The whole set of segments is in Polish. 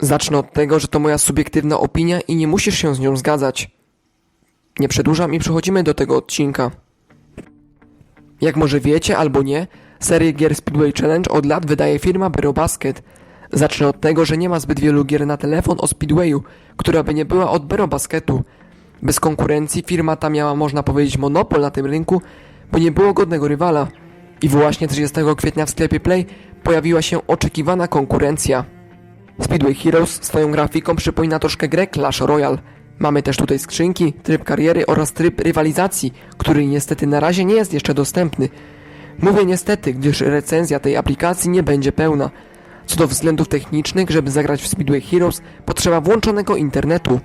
Zacznę od tego, że to moja subiektywna opinia i nie musisz się z nią zgadzać. Nie przedłużam i przechodzimy do tego odcinka. Jak może wiecie albo nie, serię gier Speedway Challenge od lat wydaje firma Bero Basket. Zacznę od tego, że nie ma zbyt wielu gier na telefon o Speedwayu, która by nie była od Bero Basketu. Bez konkurencji firma ta miała można powiedzieć monopol na tym rynku, bo nie było godnego rywala. I właśnie 30 kwietnia w sklepie Play pojawiła się oczekiwana konkurencja. Speedway Heroes swoją grafiką przypomina troszkę grę Clash Royale. Mamy też tutaj skrzynki, tryb kariery oraz tryb rywalizacji, który niestety na razie nie jest jeszcze dostępny. Mówię niestety, gdyż recenzja tej aplikacji nie będzie pełna. Co do względów technicznych, żeby zagrać w Speedway Heroes, potrzeba włączonego internetu.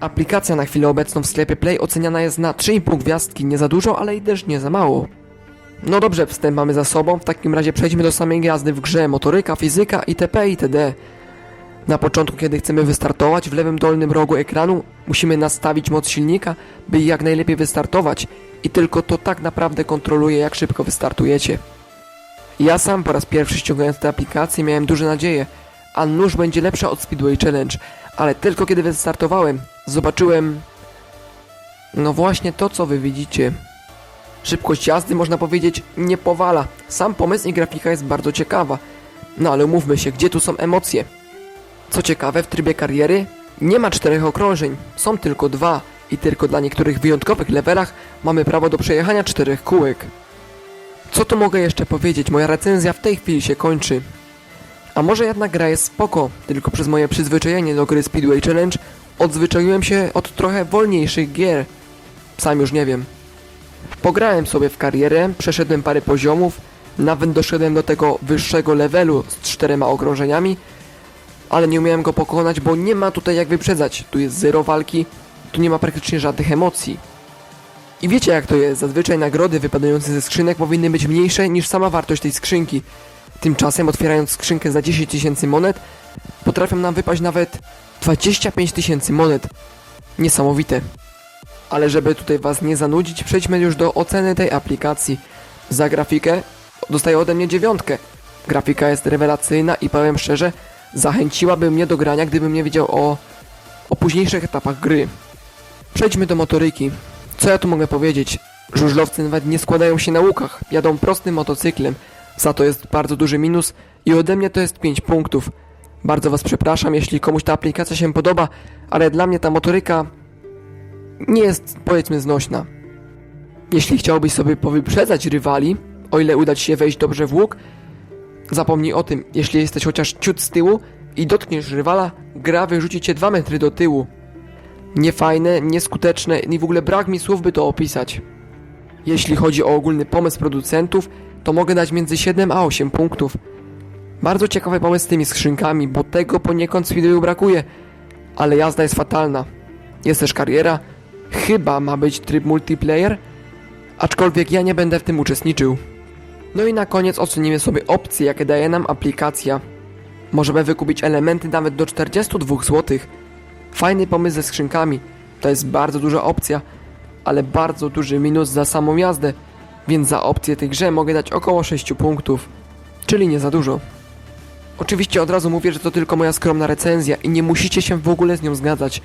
Aplikacja na chwilę obecną w sklepie Play oceniana jest na 3,5 gwiazdki, nie za dużo, ale i też nie za mało. No dobrze, wstęp mamy za sobą, w takim razie przejdźmy do samej jazdy w grze, motoryka, fizyka itp. itd. Na początku, kiedy chcemy wystartować, w lewym dolnym rogu ekranu musimy nastawić moc silnika, by jak najlepiej wystartować i tylko to tak naprawdę kontroluje, jak szybko wystartujecie. Ja sam po raz pierwszy ściągając tę aplikację miałem duże nadzieje, a nóż będzie lepsza od Speedway Challenge, ale tylko kiedy wystartowałem, zobaczyłem... No właśnie to, co wy widzicie. Szybkość jazdy, można powiedzieć, nie powala. Sam pomysł i grafika jest bardzo ciekawa. No ale umówmy się, gdzie tu są emocje? Co ciekawe, w trybie kariery nie ma czterech okrążeń, są tylko dwa i tylko dla niektórych wyjątkowych levelach mamy prawo do przejechania czterech kółek. Co tu mogę jeszcze powiedzieć? Moja recenzja w tej chwili się kończy. A może jednak gra jest spoko, tylko przez moje przyzwyczajenie do gry Speedway Challenge odzwyczaiłem się od trochę wolniejszych gier. Sam już nie wiem. Pograłem sobie w karierę, przeszedłem parę poziomów, nawet doszedłem do tego wyższego levelu z czterema okrążeniami, ale nie umiałem go pokonać, bo nie ma tutaj jak wyprzedzać. Tu jest zero walki, tu nie ma praktycznie żadnych emocji. I wiecie jak to jest, zazwyczaj nagrody wypadające ze skrzynek powinny być mniejsze niż sama wartość tej skrzynki. Tymczasem otwierając skrzynkę za 10 tysięcy monet, potrafią nam wypaść nawet 25 tysięcy monet. Niesamowite. Ale żeby tutaj was nie zanudzić, przejdźmy już do oceny tej aplikacji. Za grafikę dostaję ode mnie dziewiątkę. Grafika jest rewelacyjna i powiem szczerze, zachęciłaby mnie do grania, gdybym nie wiedział o, o późniejszych etapach gry. Przejdźmy do motoryki. Co ja tu mogę powiedzieć? Żużlowcy nawet nie składają się na łukach, jadą prostym motocyklem. Za to jest bardzo duży minus i ode mnie to jest 5 punktów. Bardzo was przepraszam, jeśli komuś ta aplikacja się podoba, ale dla mnie ta motoryka nie jest powiedzmy znośna. Jeśli chciałbyś sobie powyprzedzać rywali, o ile uda ci się wejść dobrze w łuk, zapomnij o tym, jeśli jesteś chociaż ciut z tyłu i dotkniesz rywala, gra wyrzuci cię 2 metry do tyłu. Niefajne, nieskuteczne i w ogóle brak mi słów, by to opisać. Jeśli chodzi o ogólny pomysł producentów, to mogę dać między 7 a 8 punktów. Bardzo ciekawy pomysł z tymi skrzynkami, bo tego poniekąd Speedwayu brakuje, ale jazda jest fatalna. Jest też kariera, chyba ma być tryb multiplayer, aczkolwiek ja nie będę w tym uczestniczył. No i na koniec ocenimy sobie opcje, jakie daje nam aplikacja. Możemy wykupić elementy nawet do 42 zł. Fajny pomysł ze skrzynkami, to jest bardzo duża opcja, ale bardzo duży minus za samą jazdę, więc za opcję tej grze mogę dać około 6 punktów, czyli nie za dużo. Oczywiście od razu mówię, że to tylko moja skromna recenzja i nie musicie się w ogóle z nią zgadzać.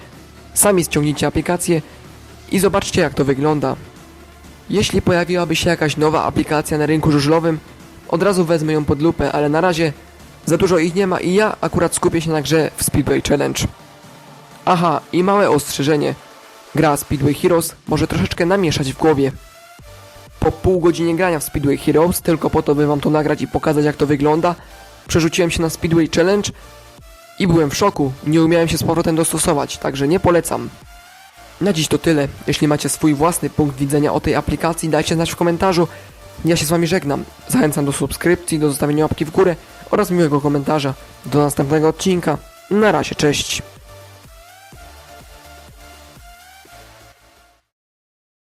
Sami ściągnijcie aplikację i zobaczcie jak to wygląda. Jeśli pojawiłaby się jakaś nowa aplikacja na rynku żużlowym, od razu wezmę ją pod lupę, ale na razie za dużo ich nie ma i ja akurat skupię się na grze w Speedway Challenge. Aha, i małe ostrzeżenie. Gra Speedway Heroes może troszeczkę namieszać w głowie. Po pół godzinie grania w Speedway Heroes, tylko po to by wam to nagrać i pokazać jak to wygląda, przerzuciłem się na Speedway Challenge i byłem w szoku, nie umiałem się z powrotem dostosować, także nie polecam. Na dziś to tyle. Jeśli macie swój własny punkt widzenia o tej aplikacji, dajcie znać w komentarzu. Ja się z wami żegnam. Zachęcam do subskrypcji, do zostawienia łapki w górę oraz miłego komentarza. Do następnego odcinka. Na razie, cześć.